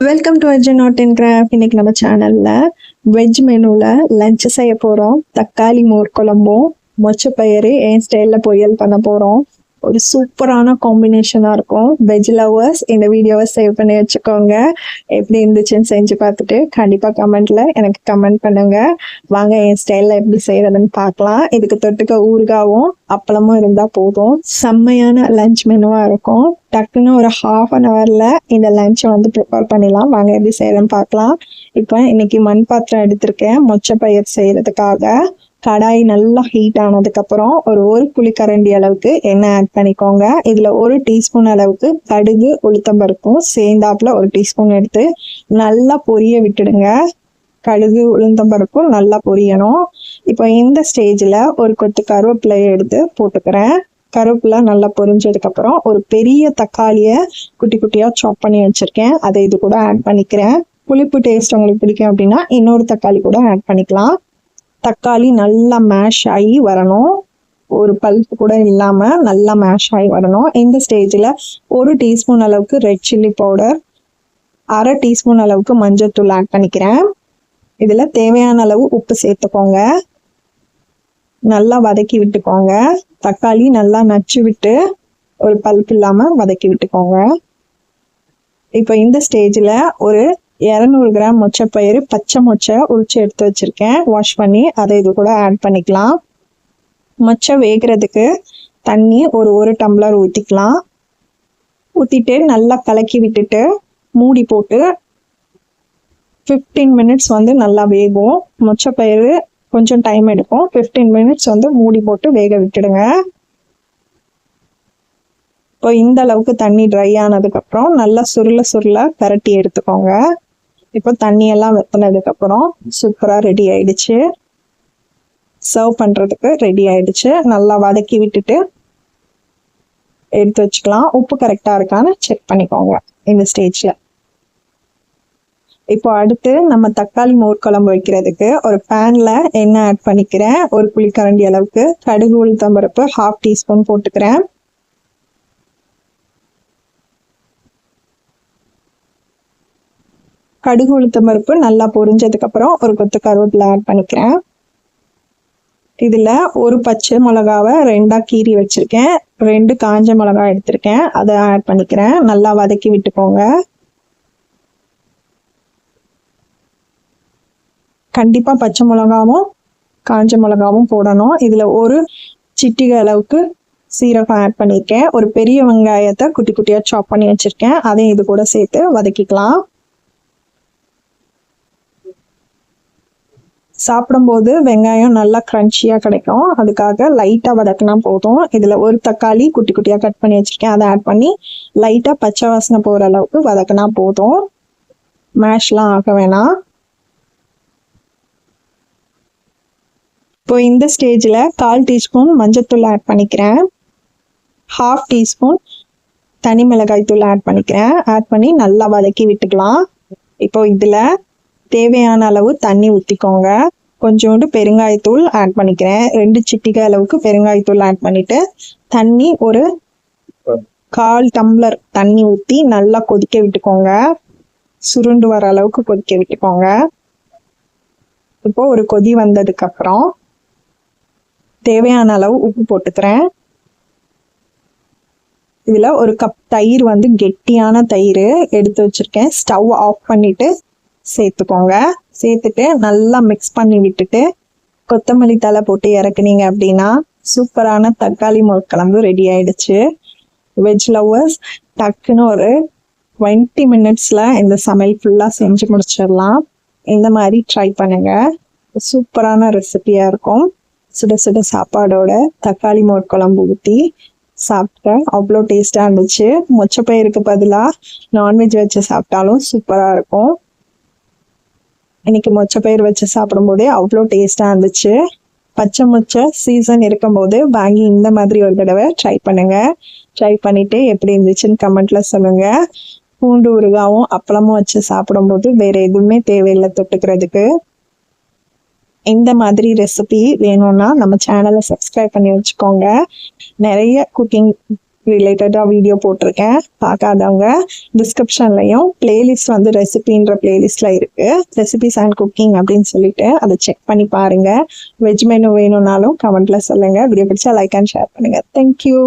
Welcome to veg not in craft இன்னைக்கு நம்ம சேனல்ல வெஜ் மெனுல லஞ்ச் செய்ய போறோம். தக்காளி மோர் குழம்பும் மொச்சப்பயிறு என் ஸ்டைல்ல பொரியல் பண்ண போறோம். ஒரு சூப்பரான காம்பினேஷனாக இருக்கும். வெஜ் லவர்ஸ் இந்த வீடியோவை சேவ் பண்ணி வச்சுக்கோங்க. எப்படி இருந்துச்சுன்னு செஞ்சு பார்த்துட்டு கண்டிப்பாக கமெண்ட்டில் எனக்கு கமெண்ட் பண்ணுங்க. வாங்க என் ஸ்டைலில் எப்படி செய்கிறதுன்னு பார்க்கலாம். இதுக்கு தொட்டுக்க ஊறுகாவும் அப்பளமும் இருந்தால் போதும். செம்மையான லஞ்ச் மெனுவாக இருக்கும். டக்குன்னு ஒரு ஹாஃப் அன் ஹவரில் இந்த லஞ்சை வந்து ப்ரிப்பேர் பண்ணிடலாம். வாங்க எப்படி செய்கிறேன்னு பார்க்கலாம். இப்போ இன்னைக்கு மண் பாத்திரம் எடுத்திருக்கேன். மொச்சை பயிர் செய்கிறதுக்காக கடாய் நல்லா ஹீட் ஆனதுக்கப்புறம் ஒரு ஒரு குழிக்கரண்டி அளவுக்கு எண்ணெய் ஆட் பண்ணிக்கோங்க. இதில் ஒரு டீஸ்பூன் அளவுக்கு கடுகு உளுத்தம்பருப்பும் சேர்ந்தாப்புல ஒரு டீஸ்பூன் எடுத்து நல்லா பொரிய விட்டுடுங்க. கடுகு உளுந்தம்பருப்பும் நல்லா பொரியணும். இப்போ இந்த ஸ்டேஜில் ஒரு கொத்து கருவேப்பிலையை எடுத்து போட்டுக்கிறேன். கருவேப்பிலை நல்லா பொரிஞ்சதுக்கப்புறம் ஒரு பெரிய தக்காளியை குட்டி குட்டியாக சாப் பண்ணி வச்சுருக்கேன். அதை இது கூட ஆட் பண்ணிக்கிறேன். புளிப்பு டேஸ்ட் உங்களுக்கு பிடிக்கும் அப்படின்னா இன்னொரு தக்காளி கூட ஆட் பண்ணிக்கலாம். தக்காளி நல்லா மேஷ் ஆகி வரணும். ஒரு பல்ப் கூட இல்லாமல் நல்லா மேஷ் ஆகி வரணும். இந்த ஸ்டேஜில் ஒரு டீஸ்பூன் அளவுக்கு ரெட் சில்லி பவுடர் அரை டீஸ்பூன் அளவுக்கு மஞ்சத்தூள் ஆட் பண்ணிக்கிறேன். இதில் தேவையான அளவு உப்பு சேர்த்துக்கோங்க. நல்லா வதக்கி விட்டுக்கோங்க. தக்காளி நல்லா நச்சு விட்டு ஒரு பல்ப் இல்லாமல் வதக்கி விட்டுக்கோங்க. இப்போ இந்த ஸ்டேஜில் ஒரு இரநூறு கிராம் மொச்சப்பயிறு பச்சை மொச்சை உரிச்சு எடுத்து வச்சுருக்கேன். வாஷ் பண்ணி அதை இது கூட ஆட் பண்ணிக்கலாம். மொச்சை வேகிறதுக்கு தண்ணி ஒரு ஒரு டம்ளர் ஊற்றிக்கலாம் ஊற்றிட்டு நல்லா கலக்கி விட்டுட்டு மூடி போட்டு ஃபிஃப்டீன் மினிட்ஸ் வந்து நல்லா வேகும். மொச்சப்பயிறு கொஞ்சம் டைம் எடுக்கும். ஃபிஃப்டீன் மினிட்ஸ் வந்து மூடி போட்டு வேக விட்டுடுங்க. இப்போ இந்த அளவுக்கு தண்ணி ட்ரை ஆனதுக்கப்புறம் நல்லா சுருள சுருள பரட்டி எடுத்துக்கோங்க. இப்போ தண்ணியெல்லாம் வெத்தினதுக்கு அப்புறம் சூப்பராக ரெடி ஆயிடுச்சு. சர்வ் பண்ணுறதுக்கு ரெடி ஆயிடுச்சு. நல்லா வதக்கி விட்டுட்டு எடுத்து வச்சுக்கலாம். உப்பு கரெக்டாக இருக்கான்னு செக் பண்ணிக்கோங்க இந்த ஸ்டேஜில் இப்போ அடுத்து நம்ம தக்காளி மோர் குழம்பு வைக்கிறதுக்கு ஒரு பேன்ல எண்ணெய் ஆட் பண்ணிக்கிறேன். ஒரு புளிக்கரண்டி அளவுக்கு கடுகு உளுத்தம்பருப்பு ஹாஃப் டீஸ்பூன் போட்டுக்கிறேன். கடுகு உளுத்த பருப்பு நல்லா பொரிஞ்சதுக்கு அப்புறம் ஒரு கொத்து கருவேப்பிலை ஆட் பண்ணிக்கிறேன். இதில் ஒரு பச்சை மிளகாவை ரெண்டாக கீறி வச்சுருக்கேன். ரெண்டு காஞ்ச மிளகா எடுத்திருக்கேன். அதை ஆட் பண்ணிக்கிறேன். நல்லா வதக்கி விட்டுக்கோங்க. கண்டிப்பாக பச்சை மிளகாவும் காஞ்ச மிளகாவும் போடணும். இதில் ஒரு சிட்டிகை அளவுக்கு சீரகம் ஆட் பண்ணியிருக்கேன். ஒரு பெரிய வெங்காயத்தை குட்டி குட்டியாக சாப் பண்ணி வச்சிருக்கேன். அதையும் இது கூட சேர்த்து வதக்கிக்கலாம். சாப்பிடும்போது வெங்காயம் நல்லா க்ரன்ச்சியாக கிடைக்கும். அதுக்காக லைட்டாக வதக்கினா போதும். இதில் ஒரு தக்காளி குட்டி குட்டியாக கட் பண்ணி வச்சுருக்கேன். அதை ஆட் பண்ணி லைட்டாக பச்சை வாசனை போகிற அளவுக்கு வதக்கினா போதும். மேஷ்லாம் ஆக வேணாம். இப்போ இந்த ஸ்டேஜில் கால் டீஸ்பூன் மஞ்சத்தூள் ஆட் பண்ணிக்கிறேன். ஹாஃப் டீஸ்பூன் தனி மிளகாய் தூள் ஆட் பண்ணிக்கிறேன். ஆட் பண்ணி நல்லா வதக்கி விட்டுக்கலாம். இப்போ இதில் தேவையான அளவு தண்ணி ஊற்றிக்கோங்க கொஞ்சோண்டு பெருங்காயத்தூள் ஆட் பண்ணிக்கிறேன். ரெண்டு சிட்டிக்காய் அளவுக்கு பெருங்காயத்தூள் ஆட் பண்ணிட்டு தண்ணி ஒரு கால் டம்ளர் தண்ணி ஊற்றி நல்லா கொதிக்க விட்டுக்கோங்க. சுருண்டு வர அளவுக்கு கொதிக்க விட்டுக்கோங்க. இப்போ ஒரு கொதி வந்ததுக்கு அப்புறம் தேவையான அளவு உப்பு போட்டுக்கிறேன். இதுல ஒரு கப் தயிர் வந்து கெட்டியான தயிர் எடுத்து வச்சிருக்கேன். ஸ்டவ் ஆஃப் பண்ணிட்டு சேர்த்துக்கோங்க. சேர்த்துட்டு நல்லா மிக்ஸ் பண்ணி விட்டுட்டு கொத்தமல்லி தலை போட்டு இறக்குனீங்க அப்படின்னா சூப்பரான தக்காளி முழுக்கிழம்பு ரெடி ஆயிடுச்சு. வெஜ் லவ்வர்ஸ் டக்குன்னு ஒரு டுவெண்ட்டி மினிட்ஸில் இந்த சமையல் ஃபுல்லாக செஞ்சு முடிச்சிடலாம். இந்த மாதிரி ட்ரை பண்ணுங்க. சூப்பரான ரெசிபியாக இருக்கும். சுட சுட சாப்பாடோட தக்காளி மோர் குழம்பு ஊற்றி சாப்பிட்டேன் அவ்வளோ டேஸ்ட்டாக இருந்துச்சு. மொச்சப்பயிருக்கு பதிலாக நான்வெஜ் வச்சு சாப்பிட்டாலும் சூப்பராக இருக்கும். இன்னைக்கு மொச்சப்பயிர் வச்சு சாப்பிடும்போதே அவ்வளோ டேஸ்டாக இருந்துச்சு. பச்சை மொச்சை சீசன் இருக்கும்போது வாங்கி இந்த மாதிரி ஒரு தடவை ட்ரை பண்ணுங்கள் ட்ரை பண்ணிவிட்டு எப்படி இருந்துச்சுன்னு கமெண்ட்டில் சொல்லுங்கள் பூண்டு ஊறுகாவும் அப்பளமும் வச்சு சாப்பிடும்போது வேறு எதுவுமே தேவையில்லை தொட்டுக்கிறதுக்கு. இந்த மாதிரி ரெசிபி வேணும்னா நம்ம சேனலை சப்ஸ்கிரைப் பண்ணி வச்சுக்கோங்க. நிறைய குக்கிங் ரிலேட்டடாக வீடியோ போட்டிருக்கேன். பார்க்காதவங்க டிஸ்கிரிப்ஷன்லையும் பிளேலிஸ்ட் வந்து ரெசிபின்ற பிளேலிஸ்ட்ல இருக்கு. ரெசிபிஸ் அண்ட் குக்கிங் அப்படின்னு சொல்லிட்டு அதை செக் பண்ணி பாருங்க. வெஜ் மெனு வேணும்னாலும் கமெண்ட்ல சொல்லுங்க. வீடியோ பிடிச்சா லைக் அண்ட் ஷேர் பண்ணுங்க. Thank you